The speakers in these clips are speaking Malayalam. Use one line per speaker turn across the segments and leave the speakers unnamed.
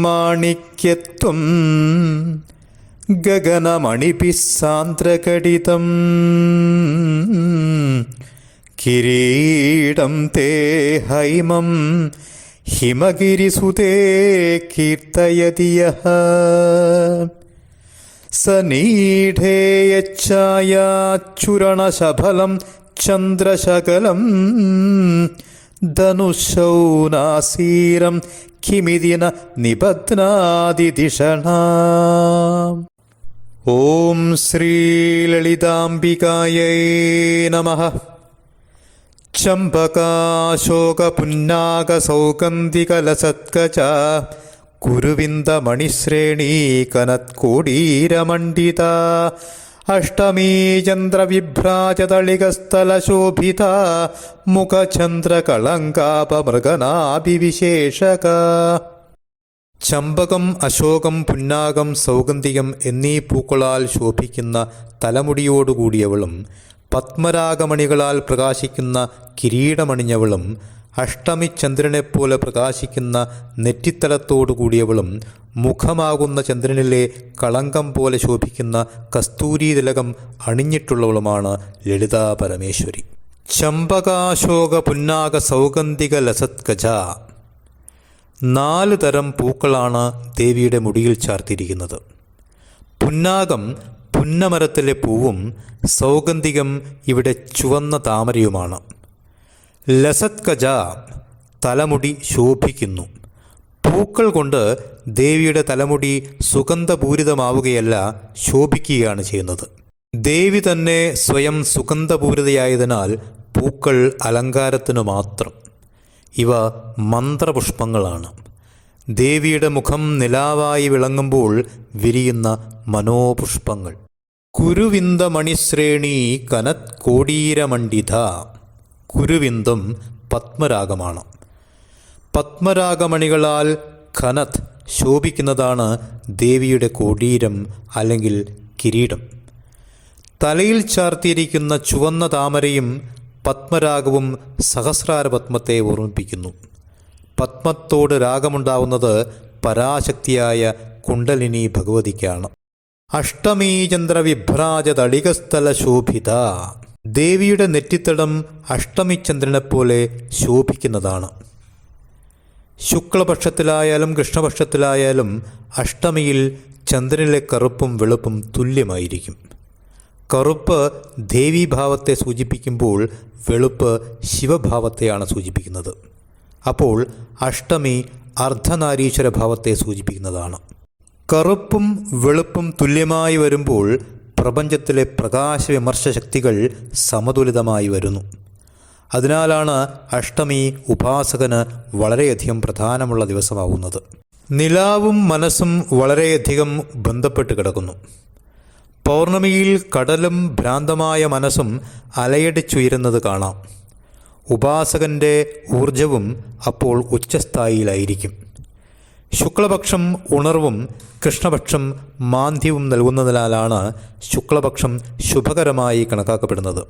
ഗതൈർമാണിക്യത്വം ഗഗനമണിഭിः സാന്ദ്രകടിതം കിരീടം തേ ഹൈമം ഹിമഗിരിസുതേ കീർത്തയതി യः സനീഢേയച്ഛായാച്ചുരണശഫലം ചന്ദ്രശകലം ധനുശൗനാസീരം കിമിതിന നിബധ്നാതിധിഷണ. ഓം ശ്രീലളിതാംബികായൈ നമ. ചമ്പകാശോകപുന്നാകസൗഗന്ധികലസത്കച കുരുവിന്ദമണിശ്രേണീകനത്കോടീരമണ്ഡിത. അഷ്ടമീ ചന്ദ്രവിഭ്രാജതളികസ്ഥലശോഭിത മുഖചന്ദ്രകളങ്കാപമൃഗനാഭിവിശേഷക. ചമ്പകം അശോകം പുന്നാകം സൗഗന്ധികം എന്നീ പൂക്കളാൽ ശോഭിക്കുന്ന തലമുടിയോടുകൂടിയവളും പത്മരാഗമണികളാൽ പ്രകാശിക്കുന്ന കിരീടമണിഞ്ഞവളും അഷ്ടമി ചന്ദ്രനെപ്പോലെ പ്രകാശിക്കുന്ന നെറ്റിത്തലത്തോടുകൂടിയവളും മുഖമാകുന്ന ചന്ദ്രനിലെ കളങ്കം പോലെ ശോഭിക്കുന്ന കസ്തൂരി തിലകം അണിഞ്ഞിട്ടുള്ളവളുമാണ് ലളിതാ പരമേശ്വരി. ചമ്പകാശോക പുന്നാക സൗഗന്ധിക ലസത്കജ നാല് തരം പൂക്കളാണ് ദേവിയുടെ മുടിയിൽ ചാർത്തിയിരിക്കുന്നത് പുന്നാകം പുന്നമരത്തിലെ പൂവും സൗഗന്ധികം ഇവിടെ ചുവന്ന താമരയുമാണ്. ലസത്കജ തലമുടി ശോഭിക്കുന്നു. പൂക്കൾ കൊണ്ട് ദേവിയുടെ തലമുടി സുഗന്ധപൂരിതമാവുകയല്ല ശോഭിക്കുകയാണ് ചെയ്യുന്നത്. ദേവി തന്നെ സ്വയം സുഗന്ധപൂരിതയായതിനാൽ പൂക്കൾ അലങ്കാരത്തിനു മാത്രം. ഇവ മന്ത്രപുഷ്പങ്ങളാണ്. ദേവിയുടെ മുഖം നിലാവായി വിളങ്ങുമ്പോൾ വിരിയുന്ന മനോപുഷ്പങ്ങൾ. കുരുവിന്ദമണിശ്രേണി കനത് കോടീരമണ്ഡിത. കുരുവിന്ദം പത്മരാഗമാണ്. പത്മരാഗമണികളാൽ ഖനത് ശോഭിക്കുന്നതാണ് ദേവിയുടെ കോടീരം അല്ലെങ്കിൽ കിരീടം. തലയിൽ ചാർത്തിയിരിക്കുന്ന ചുവന്ന താമരയും പത്മരാഗവും സഹസ്രാര പത്മത്തെ ഓർമ്മിപ്പിക്കുന്നു. പത്മത്തോട് രാഗമുണ്ടാവുന്നത് പരാശക്തിയായ കുണ്ടലിനി ഭഗവതിക്കാണ്. അഷ്ടമീചന്ദ്ര വിഭ്രാജ തളികസ്ഥല ശോഭിത ദേവിയുടെ നെറ്റിത്തടം അഷ്ടമിചന്ദ്രനെപ്പോലെ ശോഭിക്കുന്നതാണ്. ശുക്ലപക്ഷത്തിലായാലും കൃഷ്ണപക്ഷത്തിലായാലും അഷ്ടമിയിൽ ചന്ദ്രനിലെ കറുപ്പും വെളുപ്പും തുല്യമായിരിക്കും. കറുപ്പ് ദേവീഭാവത്തെ സൂചിപ്പിക്കുമ്പോൾ വെളുപ്പ് ശിവഭാവത്തെയാണ് സൂചിപ്പിക്കുന്നത്. അപ്പോൾ അഷ്ടമി അർദ്ധനാരീശ്വര ഭാവത്തെ സൂചിപ്പിക്കുന്നതാണ്. കറുപ്പും വെളുപ്പും തുല്യമായി വരുമ്പോൾ പ്രപഞ്ചത്തിലെ പ്രകാശ വിമർശ ശക്തികൾ സമതുലിതമായി വരുന്നു. അതിനാലാണ് അഷ്ടമി ഉപാസകന് വളരെയധികം പ്രധാനമുള്ള ദിവസമാവുന്നത്. നിലാവും മനസ്സും വളരെയധികം ബന്ധപ്പെട്ട് കിടക്കുന്നു. പൗർണമിയിൽ കടലും ഭ്രാന്തമായ മനസ്സും അലയടിച്ചുയരുന്നത് കാണാം. ഉപാസകന്റെ ഊർജവും അപ്പോൾ ഉച്ചസ്ഥായിയിലായിരിക്കും. ശുക്ലപക്ഷം ഉണർവും കൃഷ്ണപക്ഷം മാന്ദ്യവും നൽകുന്നതിനാലാണ് ശുക്ലപക്ഷം ശുഭകരമായി കണക്കാക്കപ്പെടുന്നത്.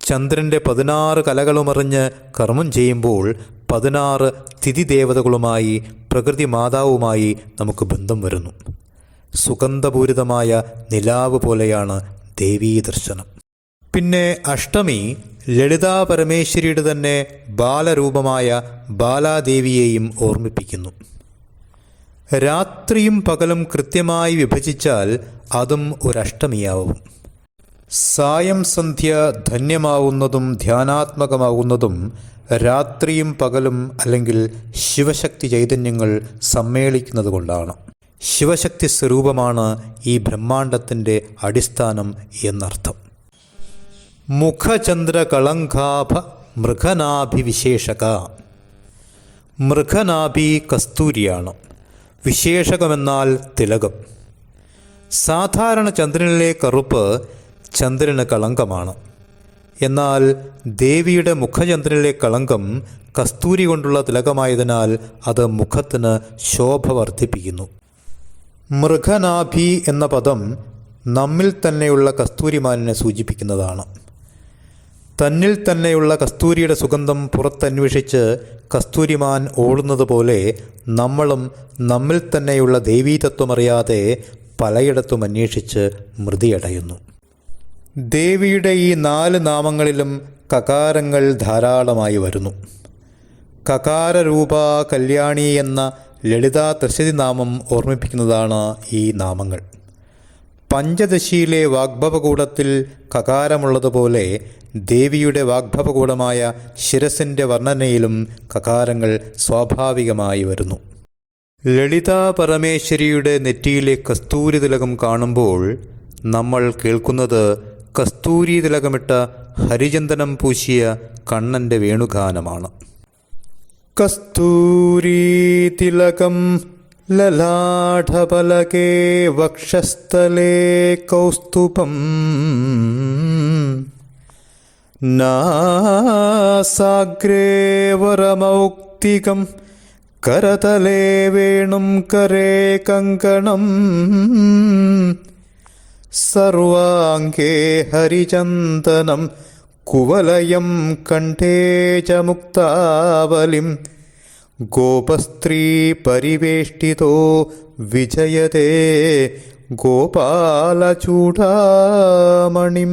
ചന്ദ്രന്റെ പതിനാറ് കലകളുമറിഞ്ഞ് കർമ്മം ചെയ്യുമ്പോൾ പതിനാറ് തിഥിദേവതകളുമായി പ്രകൃതി മാതാവുമായി നമുക്ക് ബന്ധം വരുന്നു. സുഗന്ധപൂരിതമായ നിലാവ് പോലെയാണ് ദേവീ ദർശനം. പിന്നെ അഷ്ടമി ലളിതാ പരമേശ്വരിയുടെ തന്നെ ബാലരൂപമായ ബാലാദേവിയെയും ഓർമ്മിപ്പിക്കുന്നു. രാത്രിയും പകലും കൃത്യമായി വിഭജിച്ചാൽ അതും ഒരഷ്ടമിയാവും. സായം സന്ധ്യ ധന്യമാവുന്നതും ധ്യാനാത്മകമാവുന്നതും രാത്രിയും പകലും അല്ലെങ്കിൽ ശിവശക്തി ചൈതന്യങ്ങൾ സമ്മേളിക്കുന്നത് കൊണ്ടാണ്. ശിവശക്തി സ്വരൂപമാണ് ഈ ബ്രഹ്മാണ്ടത്തിന്റെ അടിസ്ഥാനം എന്നർത്ഥം. മുഖചന്ദ്രകളങ്കാഭ മൃഗനാഭിവിശേഷക. മൃഗനാഭി കസ്തൂരിയാണ്. വിശേഷകമെന്നാൽ തിലകം. സാധാരണ ചന്ദ്രനിലെ കറുപ്പ് ചന്ദ്രന് കളങ്കമാണ്. എന്നാൽ ദേവിയുടെ മുഖചന്ദ്രനിലെ കളങ്കം കസ്തൂരി കൊണ്ടുള്ള തിലകമായതിനാൽ അത് മുഖത്തിന് ശോഭ വർദ്ധിപ്പിക്കുന്നു. മൃഗനാഭി എന്ന പദം നമ്മിൽ തന്നെയുള്ള കസ്തൂരിമാനിനെ സൂചിപ്പിക്കുന്നതാണ്. തന്നിൽ തന്നെയുള്ള കസ്തൂരിയുടെ സുഗന്ധം പുറത്തന്വേഷിച്ച് കസ്തൂരിമാൻ ഓടുന്നത് പോലെ നമ്മളും നമ്മിൽ തന്നെയുള്ള ദൈവീതത്വമറിയാതെ പലയിടത്തും അന്വേഷിച്ച് മൃതിയടയുന്നു. ദേവിയുടെ ഈ നാല് നാമങ്ങളിലും കകാരങ്ങൾ ധാരാളമായി വരുന്നു. കകാരരൂപ കല്യാണി എന്ന ലളിതാ ത്രിശതി നാമം ഓർമ്മിപ്പിക്കുന്നതാണ് ഈ നാമങ്ങൾ. പഞ്ചദശിയിലെ വാഗ്ഭവകൂടത്തിൽ കകാരമുള്ളതുപോലെ ദേവിയുടെ വാഗ്ഭവകൂടമായ ശിരസിന്റെ വർണനയിലും കകാരങ്ങൾ സ്വാഭാവികമായി വരുന്നു. ലളിതാ പരമേശ്വരിയുടെ നെറ്റിയിലെ കസ്തൂരി തിലകം കാണുമ്പോൾ നമ്മൾ കേൾക്കുന്നത് കസ്തൂരി തിലകമിട്ട ഹരിചന്ദനം പൂശിയ കണ്ണന്റെ വേണുഗാനമാണ്. കസ്തൂരി തിലകം ലലാഢപലകേ വക്ഷസ്ഥലേ കൗസ്തുഭം. നാസാഗ്രേ വരമൗക്തികം. കരതലേ വേണും കരേ കങ്കണം. സർവാംഗേ ഹരിചന്ദനം. കുവലയം കണ്ഠേ ച గోపస్త్రీపరివేష్టితో విజయతే గోపాలచూడామణిం.